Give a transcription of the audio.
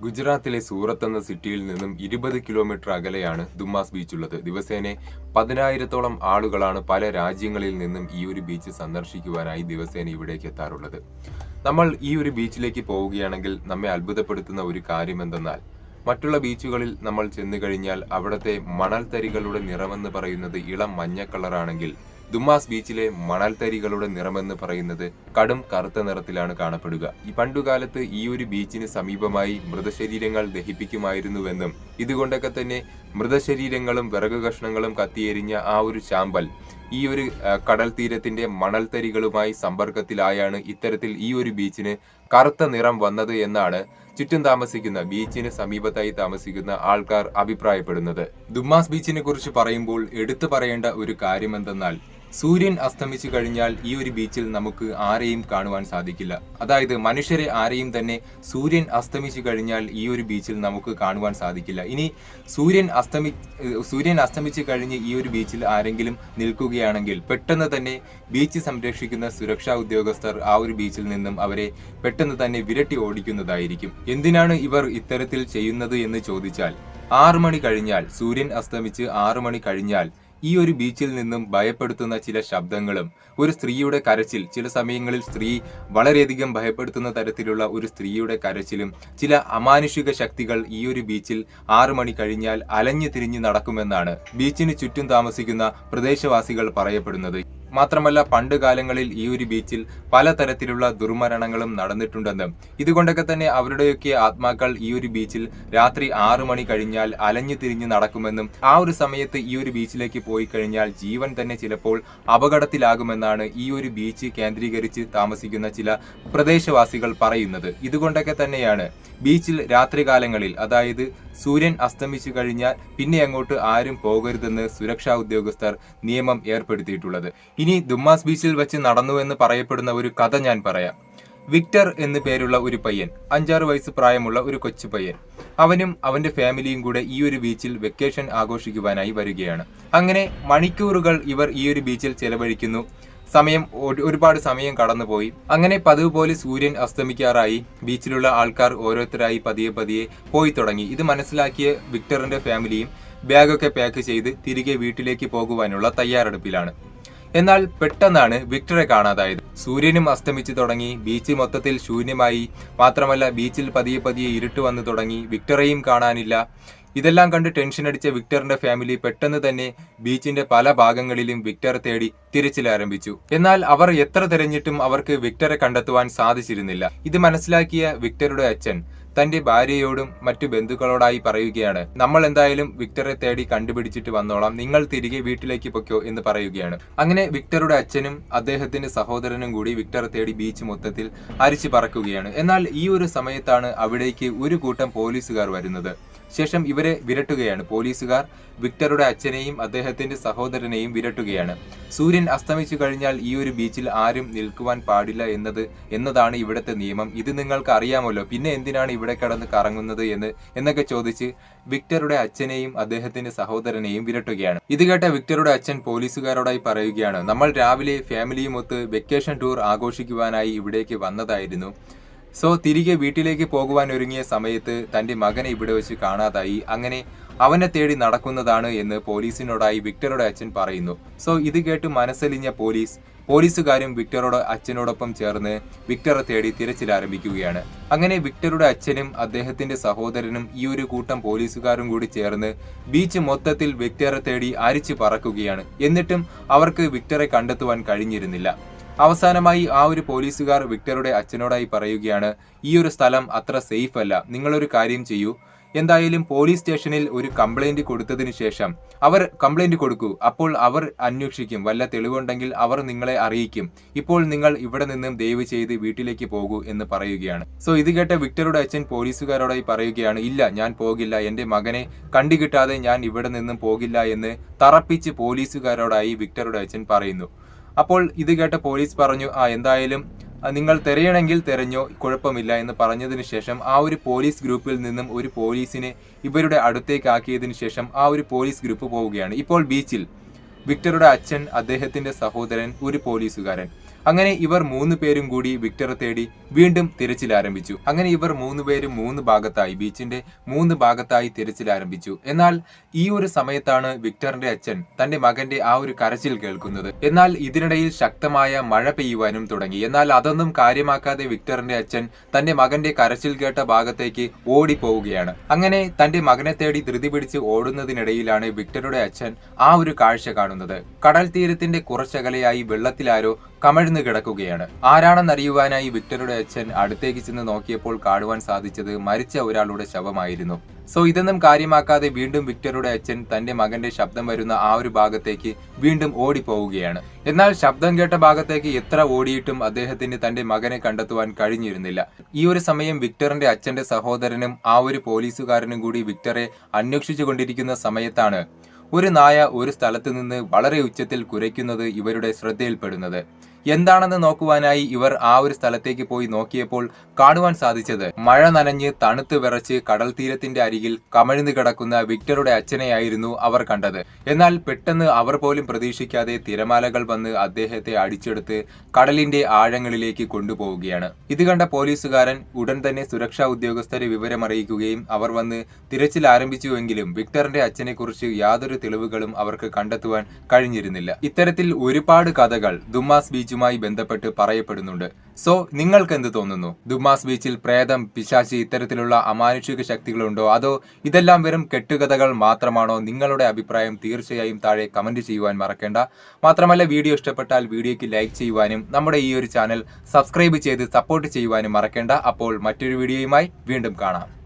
ഗുജറാത്തിലെ സൂറത്ത് എന്ന സിറ്റിയിൽ നിന്നും ഇരുപത് കിലോമീറ്റർ അകലെയാണ് ദുമാസ് ബീച്ച് ഉള്ളത് ദിവസേന പതിനായിരത്തോളം ആളുകളാണ് പല രാജ്യങ്ങളിൽ നിന്നും ഈ ഒരു ബീച്ച് സന്ദർശിക്കുവാനായി ദിവസേന ഇവിടേക്ക് എത്താറുള്ളത്. നമ്മൾ ഈ ഒരു ബീച്ചിലേക്ക് പോവുകയാണെങ്കിൽ നമ്മെ അത്ഭുതപ്പെടുത്തുന്ന ഒരു കാര്യം എന്തെന്നാൽ മറ്റുള്ള ബീച്ചുകളിൽ നമ്മൾ ചെന്നു കഴിഞ്ഞാൽ അവിടുത്തെ മണൽത്തരികളുടെ നിറമെന്ന് പറയുന്നത് ഇളം മഞ്ഞ കളറാണെങ്കിൽ ദുമാസ് ബീച്ചിലെ മണൽത്തരികളുടെ നിറമെന്ന് പറയുന്നത് കടും കറുത്ത നിറത്തിലാണ് കാണപ്പെടുക. ഈ പണ്ടുകാലത്ത് ഈ ഒരു ബീച്ചിന് സമീപമായി മൃതശരീരങ്ങൾ ദഹിപ്പിക്കുമായിരുന്നുവെന്നും ഇതുകൊണ്ടൊക്കെ തന്നെ മൃതശരീരങ്ങളും വിറക് കഷ്ണങ്ങളും കത്തിയെരിഞ്ഞ ആ ഒരു ചാമ്പൽ ഈ ഒരു കടൽ തീരത്തിന്റെ മണൽത്തരികളുമായി സമ്പർക്കത്തിലായാണ് ഇത്തരത്തിൽ ഈ ഒരു ബീച്ചിന് കറുത്ത നിറം വന്നത് എന്നാണ് ചുറ്റും താമസിക്കുന്ന ബീച്ചിന് സമീപത്തായി താമസിക്കുന്ന ആൾക്കാർ അഭിപ്രായപ്പെടുന്നത്. ദുമ്മാസ് ബീച്ചിനെ കുറിച്ച് പറയുമ്പോൾ എടുത്തു പറയേണ്ട ഒരു കാര്യം എന്തെന്നാൽ സൂര്യൻ അസ്തമിച്ചു കഴിഞ്ഞാൽ ഈ ഒരു ബീച്ചിൽ നമുക്ക് ആരെയും കാണുവാൻ സാധിക്കില്ല. അതായത് മനുഷ്യരെ ആരെയും തന്നെ സൂര്യൻ അസ്തമിച്ചു കഴിഞ്ഞാൽ ഈ ഒരു ബീച്ചിൽ നമുക്ക് കാണുവാൻ സാധിക്കില്ല. ഇനി സൂര്യൻ അസ്തമി സൂര്യൻ അസ്തമിച്ചു കഴിഞ്ഞ് ഈ ഒരു ബീച്ചിൽ ആരെങ്കിലും നിൽക്കുകയാണെങ്കിൽ പെട്ടെന്ന് തന്നെ ബീച്ച് സംരക്ഷിക്കുന്ന സുരക്ഷാ ഉദ്യോഗസ്ഥർ ആ ഒരു ബീച്ചിൽ നിന്നും അവരെ പെട്ടെന്ന് തന്നെ വിരട്ടി ഓടിക്കുന്നതായിരിക്കും. എന്തിനാണ് ഇവർ ഇത്തരത്തിൽ ചെയ്യുന്നത് എന്ന് ചോദിച്ചാൽ ആറു മണി കഴിഞ്ഞാൽ സൂര്യൻ അസ്തമിച്ച് ആറു മണി കഴിഞ്ഞാൽ ഈ ഒരു ബീച്ചിൽ നിന്നും ഭയപ്പെടുത്തുന്ന ചില ശബ്ദങ്ങളും ഒരു സ്ത്രീയുടെ കരച്ചിൽ ചില സമയങ്ങളിൽ സ്ത്രീ വളരെയധികം ഭയപ്പെടുത്തുന്ന തരത്തിലുള്ള ഒരു സ്ത്രീയുടെ കരച്ചിലും ചില അമാനുഷിക ശക്തികൾ ഈ ഒരു ബീച്ചിൽ ആറു മണി കഴിഞ്ഞാൽ അലഞ്ഞു തിരിഞ്ഞു നടക്കുമെന്നാണ് ബീച്ചിന് ചുറ്റും താമസിക്കുന്ന പ്രദേശവാസികൾ പറയപ്പെടുന്നത്. മാത്രമല്ല പണ്ട് കാലങ്ങളിൽ ഈ ഒരു ബീച്ചിൽ പലതരത്തിലുള്ള ദുർമരണങ്ങളും നടന്നിട്ടുണ്ടെന്നും. ഇതുകൊണ്ടൊക്കെ തന്നെ അവരുടെയൊക്കെ ആത്മാക്കൾ ഈ ഒരു ബീച്ചിൽ രാത്രി ആറു മണി കഴിഞ്ഞാൽ അലഞ്ഞു തിരിഞ്ഞു നടക്കുമെന്നും ആ ഒരു സമയത്ത് ഈ ഒരു ബീച്ചിലേക്ക് പോയി കഴിഞ്ഞാൽ ജീവൻ തന്നെ ചിലപ്പോൾ അപകടത്തിലാകുമെന്നാണ് ഈ ഒരു ബീച്ച് കേന്ദ്രീകരിച്ച് താമസിക്കുന്ന ചില പ്രദേശവാസികൾ പറയുന്നത്. ഇതുകൊണ്ടൊക്കെ തന്നെയാണ് ബീച്ചിൽ രാത്രികാലങ്ങളിൽ അതായത് സൂര്യൻ അസ്തമിച്ചു കഴിഞ്ഞാൽ പിന്നെ അങ്ങോട്ട് ആരും പോകരുതെന്ന് സുരക്ഷാ ഉദ്യോഗസ്ഥർ നിയമം ഏർപ്പെടുത്തിയിട്ടുള്ളത്. ഇനി ദുമ്മാസ് ബീച്ചിൽ വെച്ച് നടന്നു എന്ന് പറയപ്പെടുന്ന ഒരു കഥ ഞാൻ പറയാം. വിക്ടർ എന്നു പേരുള്ള ഒരു പയ്യൻ അഞ്ചാറ് വയസ്സ് പ്രായമുള്ള ഒരു കൊച്ചു പയ്യൻ. അവനും അവന്റെ ഫാമിലിയും കൂടെ ഈ ഒരു ബീച്ചിൽ വെക്കേഷൻ ആഘോഷിക്കുവാനായി വരികയാണ്. അങ്ങനെ മണിക്കൂറുകൾ ഇവർ ഈ ഒരു ബീച്ചിൽ ചെലവഴിക്കുന്നു. സമയം ഒരുപാട് സമയം കടന്നുപോയി. അങ്ങനെ പതിവ് പോലെ സൂര്യൻ അസ്തമിക്കാറായി. ബീച്ചിലുള്ള ആൾക്കാർ ഓരോരുത്തരായി പതിയെ പതിയെ പോയി തുടങ്ങി. ഇത് മനസ്സിലാക്കിയ വിക്ടറിന്റെ ഫാമിലിയും ബാഗൊക്കെ പാക്ക് ചെയ്ത് തിരികെ വീട്ടിലേക്ക് പോകുവാനുള്ള തയ്യാറെടുപ്പിലാണ്. എന്നാൽ പെട്ടെന്നാണ് വിക്ടറെ കാണാതായത്. സൂര്യനും അസ്തമിച്ചു തുടങ്ങി. ബീച്ച് മൊത്തത്തിൽ ശൂന്യമായി. മാത്രമല്ല ബീച്ചിൽ പതിയെ പതിയെ ഇരുട്ട് വന്നു തുടങ്ങി. വിക്ടറെയും കാണാനില്ല. ഇതെല്ലാം കണ്ട് ടെൻഷൻ അടിച്ച വിക്ടറിന്റെ ഫാമിലി പെട്ടെന്ന് തന്നെ ബീച്ചിന്റെ പല ഭാഗങ്ങളിലും വിക്ടറെ തേടി തിരച്ചിൽ ആരംഭിച്ചു. എന്നാൽ അവർ എത്ര തിരഞ്ഞിട്ടും അവർക്ക് വിക്ടറെ കണ്ടെത്തുവാൻ സാധിച്ചിരുന്നില്ല. ഇത് മനസ്സിലാക്കിയ വിക്ടറുടെ അച്ഛൻ തന്റെ ഭാര്യയോടും മറ്റു ബന്ധുക്കളോടായി പറയുകയാണ് നമ്മൾ എന്തായാലും വിക്ടറെ തേടി കണ്ടുപിടിച്ചിട്ട് വന്നോളാം. നിങ്ങൾ തിരികെ വീട്ടിലേക്ക് പൊയ്ക്കോ എന്ന് പറയുകയാണ്. അങ്ങനെ വിക്ടറുടെ അച്ഛനും അദ്ദേഹത്തിന്റെ സഹോദരനും കൂടി വിക്ടറെ തേടി ബീച്ച് മൊത്തത്തിൽ അരിച്ചു പറക്കുകയാണ്. എന്നാൽ ഈ ഒരു സമയത്താണ് അവിടേക്ക് ഒരു കൂട്ടം പോലീസുകാർ വരുന്നത്. ശേഷം ഇവരെ വിരട്ടുകയാണ്. പോലീസുകാർ വിക്ടറുടെ അച്ഛനെയും അദ്ദേഹത്തിന്റെ സഹോദരനെയും വിരട്ടുകയാണ്. സൂര്യൻ അസ്തമിച്ചു കഴിഞ്ഞാൽ ഈ ഒരു ബീച്ചിൽ ആരും നിൽക്കുവാൻ പാടില്ല എന്നത് എന്നതാണ് ഇവിടുത്തെ നിയമം. ഇത് നിങ്ങൾക്ക് അറിയാമല്ലോ. പിന്നെ എന്തിനാണ് ഇവിടെ കടന്ന് കറങ്ങുന്നത് എന്ന് എന്നൊക്കെ ചോദിച്ച് വിക്ടറുടെ അച്ഛനെയും അദ്ദേഹത്തിന്റെ സഹോദരനെയും വിരട്ടുകയാണ്. ഇത് കേട്ട വിക്ടറുടെ അച്ഛൻ പോലീസുകാരോടായി പറയുകയാണ് നമ്മൾ രാവിലെ ഫാമിലിയുമൊത്ത് വെക്കേഷൻ ടൂർ ആഘോഷിക്കുവാനായി ഇവിടേക്ക് വന്നതായിരുന്നു. സോ തിരികെ വീട്ടിലേക്ക് പോകുവാൻ ഒരുങ്ങിയ സമയത്ത് തന്റെ മകനെ ഇവിടെ വെച്ച് കാണാതായി. അങ്ങനെ അവനെ തേടി നടക്കുന്നതാണ് എന്ന് പോലീസിനോടായി വിക്ടറുടെ അച്ഛൻ പറയുന്നു. സോ ഇത് കേട്ട് മനസ്സലിഞ്ഞ പോലീസ് പോലീസുകാരും വിക്ടറോട് അച്ഛനോടൊപ്പം ചേർന്ന് വിക്ടറെ തേടി തിരച്ചിൽ ആരംഭിക്കുകയാണ് അങ്ങനെ വിക്ടറുടെ അച്ഛനും അദ്ദേഹത്തിന്റെ സഹോദരനും ഈ ഒരു കൂട്ടം പോലീസുകാരും കൂടി ചേർന്ന് ബീച്ച് മൊത്തത്തിൽ വിക്ടറെ തേടി അരിച്ചു പറക്കുകയാണ്. എന്നിട്ടും അവർക്ക് വിക്ടറെ കണ്ടെത്തുവാൻ കഴിഞ്ഞിരുന്നില്ല. അവസാനമായി ആ ഒരു പോലീസുകാർ വിക്ടറുടെ അച്ഛനോടായി പറയുകയാണ് ഈ ഒരു സ്ഥലം അത്ര സേഫ് അല്ല നിങ്ങളൊരു കാര്യം ചെയ്യൂ. എന്തായാലും പോലീസ് സ്റ്റേഷനിൽ ഒരു കംപ്ലൈന്റ് കൊടുത്തതിന് ശേഷം അവർ കംപ്ലൈന്റ് കൊടുക്കൂ. അപ്പോൾ അവർ അന്വേഷിക്കും. വല്ല തെളിവുണ്ടെങ്കിൽ അവർ നിങ്ങളെ അറിയിക്കും. ഇപ്പോൾ നിങ്ങൾ ഇവിടെ നിന്നും ദയവ് ചെയ്ത് വീട്ടിലേക്ക് പോകൂ എന്ന് പറയുകയാണ്. സോ ഇത് കേട്ട വിക്ടറുടെ അച്ഛൻ പോലീസുകാരോടായി പറയുകയാണ് ഇല്ല ഞാൻ പോകില്ല. എന്റെ മകനെ കണ്ടുകിട്ടാതെ ഞാൻ ഇവിടെ നിന്നും പോകില്ല എന്ന് തറപ്പിച്ച് പോലീസുകാരോടായി വിക്ടറുടെ അച്ഛൻ പറയുന്നു. അപ്പോൾ ഇത് കേട്ട പോലീസ് പറഞ്ഞു ആ എന്തായാലും നിങ്ങൾ തിരയണമെങ്കിൽ തിരഞ്ഞോ കുഴപ്പമില്ല എന്ന് പറഞ്ഞതിന് ശേഷം ആ ഒരു പോലീസ് ഗ്രൂപ്പിൽ നിന്നും ഒരു പോലീസിനെ ഇവരുടെ അടുത്തേക്ക് ആക്കിയതിനു ശേഷം ആ ഒരു പോലീസ് ഗ്രൂപ്പ് പോവുകയാണ്. ഇപ്പോൾ ബീച്ചിൽ വിക്ടറുടെ അച്ഛൻ അദ്ദേഹത്തിന്റെ സഹോദരൻ ഒരു പോലീസുകാരൻ. അങ്ങനെ ഇവർ മൂന്ന് പേരും കൂടി വിക്ടറെ തേടി വീണ്ടും തിരച്ചിൽ ആരംഭിച്ചു. അങ്ങനെ ഇവർ മൂന്ന് പേരും മൂന്ന് ഭാഗത്തായി ബീച്ചിന്റെ മൂന്ന് ഭാഗത്തായി തിരച്ചിൽ ആരംഭിച്ചു. എന്നാൽ ഈ ഒരു സമയത്താണ് വിക്ടറിന്റെ അച്ഛൻ തന്റെ മകന്റെ ആ ഒരു കരച്ചിൽ കേൾക്കുന്നത്. എന്നാൽ ഇതിനിടയിൽ ശക്തമായ മഴ പെയ്യുവാനും തുടങ്ങി. എന്നാൽ അതൊന്നും കാര്യമാക്കാതെ വിക്ടറിന്റെ അച്ഛൻ തന്റെ മകന്റെ കരച്ചിൽ കേട്ട ഭാഗത്തേക്ക് ഓടിപ്പോവുകയാണ്. അങ്ങനെ തന്റെ മകനെ തേടി ധൃതി പിടിച്ച് ഓടുന്നതിനിടയിലാണ് വിക്ടറുടെ അച്ഛൻ ആ ഒരു കാഴ്ച കാണുന്നത്. കടൽ തീരത്തിന്റെ കുറച്ചകലയായി വെള്ളത്തിലാരോ കമഴ്ന്നു കിടക്കുകയാണ്. ആരാണെന്നറിയുവാനായി വിക്ടറുടെ അച്ഛൻ അടുത്തേക്ക് ചെന്ന് നോക്കിയപ്പോൾ കാണുവാൻ സാധിച്ചത് മരിച്ച ഒരാളുടെ ശവമായിരുന്നു. സോ ഇതൊന്നും കാര്യമാക്കാതെ വീണ്ടും വിക്ടറുടെ അച്ഛൻ തന്റെ മകന്റെ ശബ്ദം വരുന്ന ആ ഒരു ഭാഗത്തേക്ക് വീണ്ടും ഓടിപ്പോവുകയാണ്. എന്നാൽ ശബ്ദം കേട്ട ഭാഗത്തേക്ക് എത്ര ഓടിയിട്ടും അദ്ദേഹത്തിന് തന്റെ മകനെ കണ്ടെത്തുവാൻ കഴിഞ്ഞിരുന്നില്ല. ഈ ഒരു സമയം വിക്ടറിന്റെ അച്ഛന്റെ സഹോദരനും ആ ഒരു പോലീസുകാരനും കൂടി വിക്ടറെ അന്വേഷിച്ചു കൊണ്ടിരിക്കുന്ന സമയത്താണ് ഒരു നായ ഒരു സ്ഥലത്ത് നിന്ന് വളരെ ഉച്ചത്തിൽ കുരയ്ക്കുന്നത് ഇവരുടെ ശ്രദ്ധയിൽപ്പെടുന്നത്. എന്താണെന്ന് നോക്കുവാനായി ഇവർ ആ ഒരു സ്ഥലത്തേക്ക് പോയി നോക്കിയപ്പോൾ കാണുവാൻ സാധിച്ചത് മഴ നനഞ്ഞ് തണുത്ത് വിറച്ച് കടൽ തീരത്തിന്റെ അരികിൽ കമഴ്ന്നു കിടക്കുന്ന വിക്ടറുടെ അച്ഛനെയായിരുന്നു അവർ കണ്ടത്. എന്നാൽ പെട്ടെന്ന് അവർ പോലും പ്രതീക്ഷിക്കാതെ തിരമാലകൾ വന്ന് അദ്ദേഹത്തെ അടിച്ചെടുത്ത് കടലിന്റെ ആഴങ്ങളിലേക്ക് കൊണ്ടുപോവുകയാണ്. ഇത് കണ്ട പോലീസുകാരൻ ഉടൻ തന്നെ സുരക്ഷാ ഉദ്യോഗസ്ഥരെ വിവരമറിയിക്കുകയും അവർ വന്ന് തിരച്ചിൽ ആരംഭിച്ചുവെങ്കിലും വിക്ടറിന്റെ അച്ഛനെ കുറിച്ച് യാതൊരു തെളിവുകളും അവർക്ക് കണ്ടെത്തുവാൻ കഴിഞ്ഞിരുന്നില്ല. ഇത്തരത്തിൽ ഒരുപാട് കഥകൾ ദുമാസ് ബീച്ചുമായി ബന്ധപ്പെട്ട് പറയപ്പെടുന്നുണ്ട്. സോ നിങ്ങൾക്ക് എന്ത് തോന്നുന്നു? ദുമാസ് ബീച്ചിൽ പ്രേതം പിശാചി ഇത്തരത്തിലുള്ള അമാനുഷിക ശക്തികളുണ്ടോ? അതോ ഇതെല്ലാം വെറും കെട്ടുകഥകൾ മാത്രമാണോ? നിങ്ങളുടെ അഭിപ്രായം തീർച്ചയായും താഴെ കമന്റ് ചെയ്യുവാൻ മറക്കേണ്ട. മാത്രമല്ല വീഡിയോ ഇഷ്ടപ്പെട്ടാൽ വീഡിയോക്ക് ലൈക്ക് ചെയ്യുവാനും നമ്മുടെ ഈ ഒരു ചാനൽ സബ്സ്ക്രൈബ് ചെയ്ത് സപ്പോർട്ട് ചെയ്യുവാനും മറക്കേണ്ട. അപ്പോൾ മറ്റൊരു വീഡിയോയുമായി വീണ്ടും കാണാം.